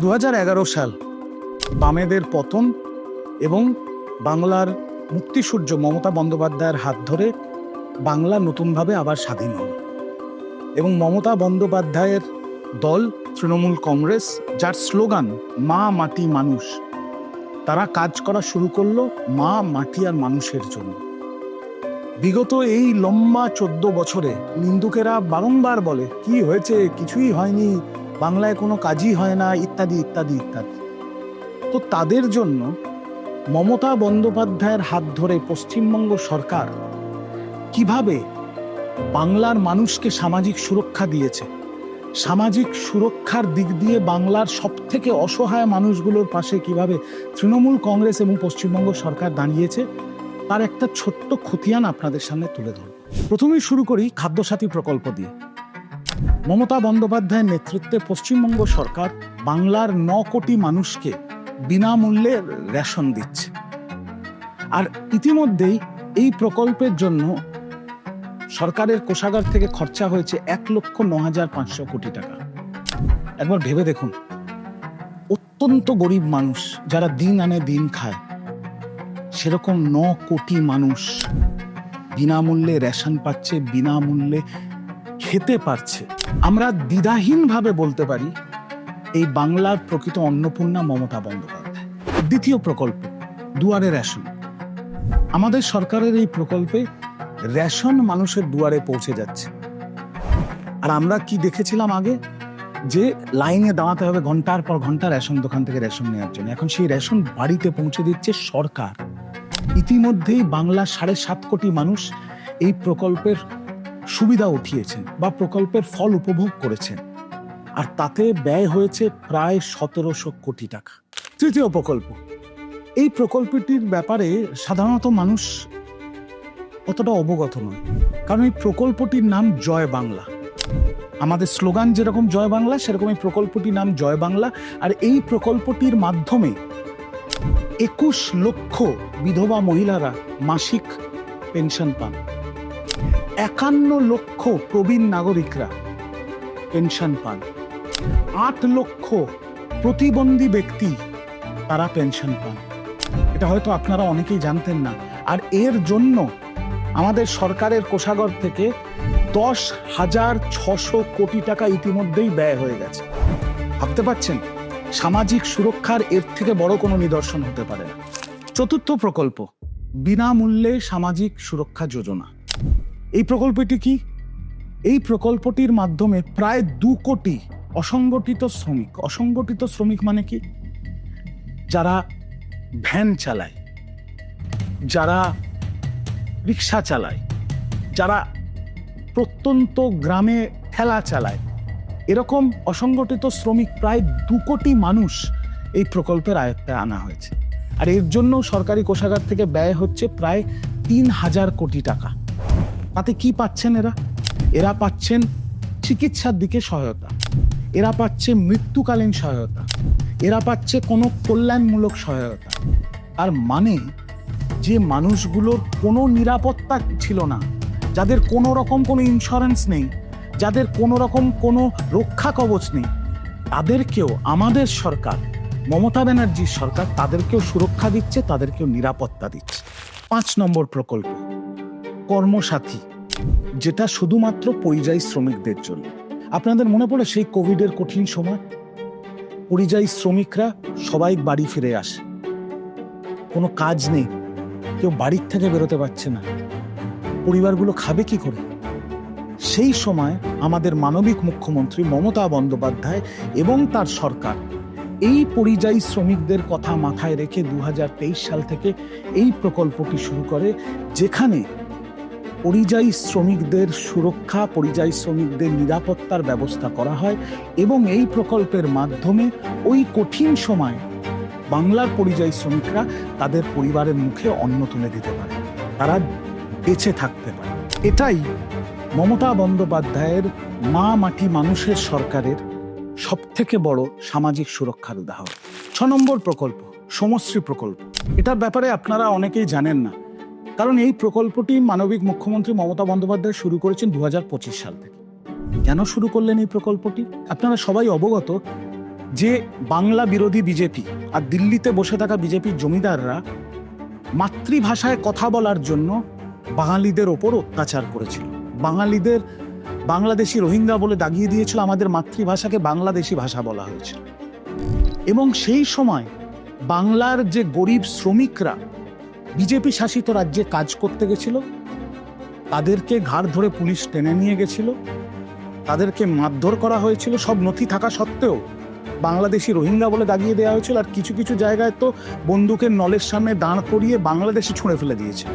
দু হাজার এগারো সাল বামেদের পতন এবং বাংলার মুক্তিসূর্য মমতা বন্দ্যোপাধ্যায়ের হাত ধরে বাংলা নতুনভাবে আবার স্বাধীন হল। এবং মমতা বন্দ্যোপাধ্যায়ের দল, তৃণমূল কংগ্রেস, যার স্লোগান, মা, মাটি, মানুষ, তারা কাজ করা শুরু করল মা, মাটি আর মানুষের জন্য। বিগত এই লম্বা চোদ্দ বছরে নিন্দুকেরা বারংবার বলে, কি হয়েছে? কিছুই হয়নি। বাংলায় কোনো কাজই হয় না, ইত্যাদি ইত্যাদি ইত্যাদি। তো তাদের জন্য মমতা বন্দ্যোপাধ্যায়ের হাত ধরে পশ্চিমবঙ্গ সরকার কীভাবে বাংলার মানুষকে সামাজিক সুরক্ষা দিয়েছে? সামাজিক সুরক্ষার দিক দিয়ে বাংলার সব থেকে অসহায় মানুষগুলোর পাশে কীভাবে তৃণমূল কংগ্রেস এবং পশ্চিমবঙ্গ সরকার দাঁড়িয়েছে, তার একটা ছোট্ট খতিয়ান আপনাদের সামনে তুলে ধরব। প্রথমেই শুরু করি খাদ্যসাথী প্রকল্প দিয়ে। মমতা বন্দ্যোপাধ্যায়ের নেতৃত্বে পশ্চিমবঙ্গ সরকার বাংলার ন কোটি মানুষকে বিনামূল্যে রেশন দিচ্ছে। আর ইতিমধ্যেই এই প্রকল্পের জন্য সরকারের কোষাগার থেকে খরচা হয়েছে এক লক্ষ ন হাজার পাঁচশো কোটি টাকা। একবার ভেবে দেখুন, অত্যন্ত গরিব মানুষ যারা দিন আনে দিন খায়, সেরকম ন কোটি মানুষ বিনামূল্যে রেশন পাচ্ছে, বিনামূল্যে খেতে পারছে। আমরা দ্বিধাহীনভাবে বলতে পারি, এই বাংলার প্রকৃত অন্নপূর্ণা মমতা বন্দ্যোপাধ্যায়। দ্বিতীয় প্রকল্প, দুয়ারে রেশন। আমাদের সরকারের এই প্রকল্পে রেশন মানুষের দুয়ারে পৌঁছে যাচ্ছে। আর আমরা কি দেখেছিলাম আগে? যে লাইনে দাঁড়াতে হবে ঘণ্টার পর ঘণ্টা রেশন দোকান থেকে রেশন নেওয়ার জন্য। এখন সেই রেশন বাড়িতে পৌঁছে দিচ্ছে সরকার। ইতিমধ্যেই বাংলার সাড়ে সাত কোটি মানুষ এই প্রকল্পের সুবিধা উঠিয়েছেন বা প্রকল্পের ফল উপভোগ করেছেন। আর তাতে ব্যয় হয়েছে প্রায় সতেরোশো কোটি টাকা। তৃতীয় প্রকল্প। এই প্রকল্পটির ব্যাপারে সাধারণত মানুষ অতটা অবগত নয়। কারণ এই প্রকল্পটির নাম জয় বাংলা। আমাদের স্লোগান যেরকম জয় বাংলা সেরকম এই প্রকল্পটির নাম জয় বাংলা। আর এই প্রকল্পটির মাধ্যমে একুশ লক্ষ বিধবা মহিলারা মাসিক পেনশন পান। একান্ন লক্ষ প্রবীণ নাগরিকরা পেনশন পান। আট লক্ষ প্রতিবন্ধী ব্যক্তি তারা পেনশন পান। এটা হয়তো আপনারা অনেকেই জানতেন না। আর এর জন্য আমাদের সরকারের কোষাগর থেকে দশ হাজার ছশো কোটি টাকা ইতিমধ্যেই ব্যয় হয়ে গেছে। ভাবতে পারছেন? সামাজিক সুরক্ষার এর থেকে বড় কোনো নিদর্শন হতে পারে না। চতুর্থ প্রকল্প, বিনামূল্যে সামাজিক সুরক্ষা যোজনা। এই প্রকল্পটি কি? এই প্রকল্পটির মাধ্যমে প্রায় দু কোটি অসংগঠিত শ্রমিক অসংগঠিত শ্রমিক মানে কি? যারা ভ্যান চালায়, যারা রিক্সা চালায়, যারা প্রত্যন্ত গ্রামে ঠেলা চালায়, এরকম অসংগঠিত শ্রমিক প্রায় দু কোটি মানুষ এই প্রকল্পের আয়ত্তে আনা হয়েছে। আর এর জন্য সরকারি কোষাগার থেকে ব্যয় হচ্ছে প্রায় তিন হাজার কোটি টাকা। তাতে কি পাচ্ছেন এরা? এরা পাচ্ছেন চিকিৎসার দিকে সহায়তা। এরা পাচ্ছে মৃত্যুকালীন সহায়তা। এরা পাচ্ছে কোনো কল্যাণমূলক সহায়তা। আর মানে যে মানুষগুলোর কোনো নিরাপত্তা ছিল না, যাদের কোনো রকম কোনো ইন্স্যুরেন্স নেই, যাদের কোনো রকম কোনো রক্ষা কবচ নেই, তাদেরকেও আমাদের সরকার, মমতা ব্যানার্জির সরকার তাদেরকেও সুরক্ষা দিচ্ছে, তাদেরকেও নিরাপত্তা দিচ্ছে। পাঁচ নম্বর প্রকল্প। কর্মসাথী, যেটা শুধুমাত্র পরিযায়ী শ্রমিকদের জন্য। আপনাদের মনে পড়ে সেই কোভিডের কঠিন সময়? পরিযায়ী শ্রমিকরা সবাই বাড়ি ফিরে আসে। কোনো কাজ নেই, কেউ বাড়ির থেকে বেরোতে পারছে না। পরিবারগুলো খাবে কি করে? সেই সময় আমাদের মানবিক মুখ্যমন্ত্রী মমতা বন্দ্যোপাধ্যায় এবং তার সরকার এই পরিযায়ী শ্রমিকদের কথা মাথায় রেখে দু হাজার তেইশ সাল থেকে এই প্রকল্পটি শুরু করে, যেখানে পরিযায়ী শ্রমিকদের সুরক্ষা, পরিযায়ী শ্রমিকদের নিরাপত্তার ব্যবস্থা করা হয় এবং এই প্রকল্পের মাধ্যমে ওই কঠিন সময় বাংলার পরিযায়ী শ্রমিকরা তাদের পরিবারের মুখে অন্ন তুলে দিতে পারে। তারা বেঁচে থাকতে পারে। এটাই মমতা বন্দ্যোপাধ্যায়ের মা মাটি মানুষের সরকারের সব থেকে বড় সামাজিক সুরক্ষার উদাহরণ। ছ নম্বর প্রকল্প, সমশ্রী প্রকল্প। এটার ব্যাপারে আপনারা অনেকেই জানেন না। কারণ এই প্রকল্পটি মানবিক মুখ্যমন্ত্রী মমতা বন্দ্যোপাধ্যায় শুরু করেছেন দু হাজার পঁচিশ সাল থেকে। কেন শুরু করলেন এই প্রকল্পটি? আপনারা সবাই অবগত যে বাংলা বিরোধী বিজেপি আর দিল্লিতে বসে থাকা বিজেপির জমিদাররা মাতৃভাষায় কথা বলার জন্য বাঙালিদের ওপর অত্যাচার করেছিল। বাঙালিদের, বাংলাদেশি রোহিঙ্গা বলে দাগিয়ে দিয়েছিল আমাদের মাতৃভাষাকে বাংলাদেশি ভাষা বলা হয়েছিল। এবং সেই সময় বাংলার যে গরিব শ্রমিকরা বিজেপি শাসিত রাজ্যে কাজ করতে গেছিল। তাদেরকে ঘাড় ধরে পুলিশ টেনে নিয়ে গেছিল। তাদেরকে মারধর করা হয়েছিল। সব নথি থাকা সত্ত্বেও বাংলাদেশি রোহিঙ্গা বলে দাগিয়ে দেওয়া হয়েছিল। আর কিছু কিছু জায়গায় তো বন্দুকের নলের সামনে দাঁড় করিয়ে বাংলাদেশে ছুঁড়ে ফেলে দিয়েছে।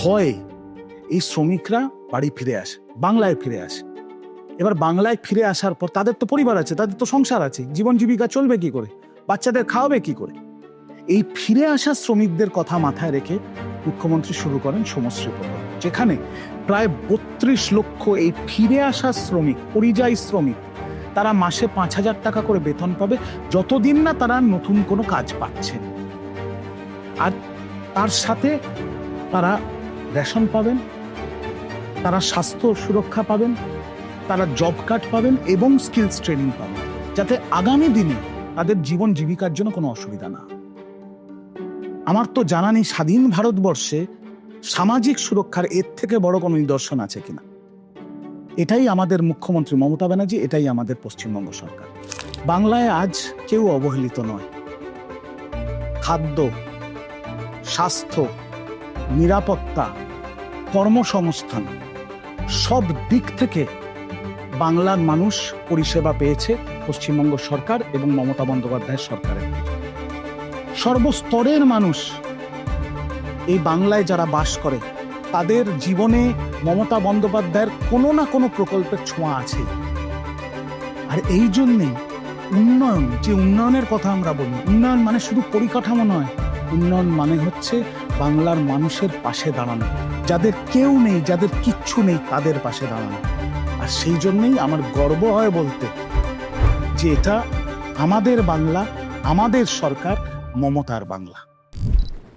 হয় এই শ্রমিকরা বাড়ি ফিরে আসে, বাংলায় ফিরে আসে। এবার বাংলায় ফিরে আসার পর তাদের তো পরিবার আছে, তাদের তো সংসার আছে, জীবন জীবিকা চলবে কি করে? বাচ্চাদের খাওয়াবে কি করে? এই ফিরে আসা শ্রমিকদের কথা মাথায় রেখে মুখ্যমন্ত্রী শুরু করেন সমশ্রী প্রকল্প যেখানে প্রায় বত্রিশ লক্ষ এই ফিরে আসা শ্রমিক, পরিযায়ী শ্রমিক, তারা মাসে পাঁচ হাজার টাকা করে বেতন পাবে যতদিন না তারা নতুন কোনো কাজ পাচ্ছেন আর তার সাথে তারা রেশন পাবেন, তারা স্বাস্থ্য সুরক্ষা পাবেন, তারা জব কার্ড পাবেন এবং স্কিলস ট্রেনিং পাবেন, যাতে আগামী দিনে তাদের জীবন জীবিকার জন্য কোনো অসুবিধা না। আমার তো জানা নেই স্বাধীন ভারতবর্ষে সামাজিক সুরক্ষার এর থেকে বড় কোনো নিদর্শন আছে কিনা। এটাই আমাদের মুখ্যমন্ত্রী মমতা ব্যানার্জি, এটাই আমাদের পশ্চিমবঙ্গ সরকার। বাংলায় আজ কেউ অবহেলিত নয়। খাদ্য, স্বাস্থ্য, নিরাপত্তা, কর্মসংস্থান সব দিক থেকে বাংলার মানুষ পরিষেবা পেয়েছে পশ্চিমবঙ্গ সরকার এবং মমতা বন্দ্যোপাধ্যায়ের সরকারের। সর্বস্তরের মানুষ। এই বাংলায় যারা বাস করে, তাদের জীবনে মমতা বন্দ্যোপাধ্যায়ের কোনো না কোনো প্রকল্পের ছোঁয়া আছে। আর এই জন্যেই উন্নয়ন, যে উন্নয়নের কথা আমরা বলি, উন্নয়ন মানে শুধু পরিকাঠামো নয়, উন্নয়ন মানে হচ্ছে বাংলার মানুষের পাশে দাঁড়ানো। যাদের কেউ নেই, যাদের কিচ্ছু নেই, তাদের পাশে দাঁড়ানো। আর সেই জন্যেই আমার গর্ব হয় বলতে যে এটা আমাদের বাংলা, আমাদের সরকার মমতার বাংলা।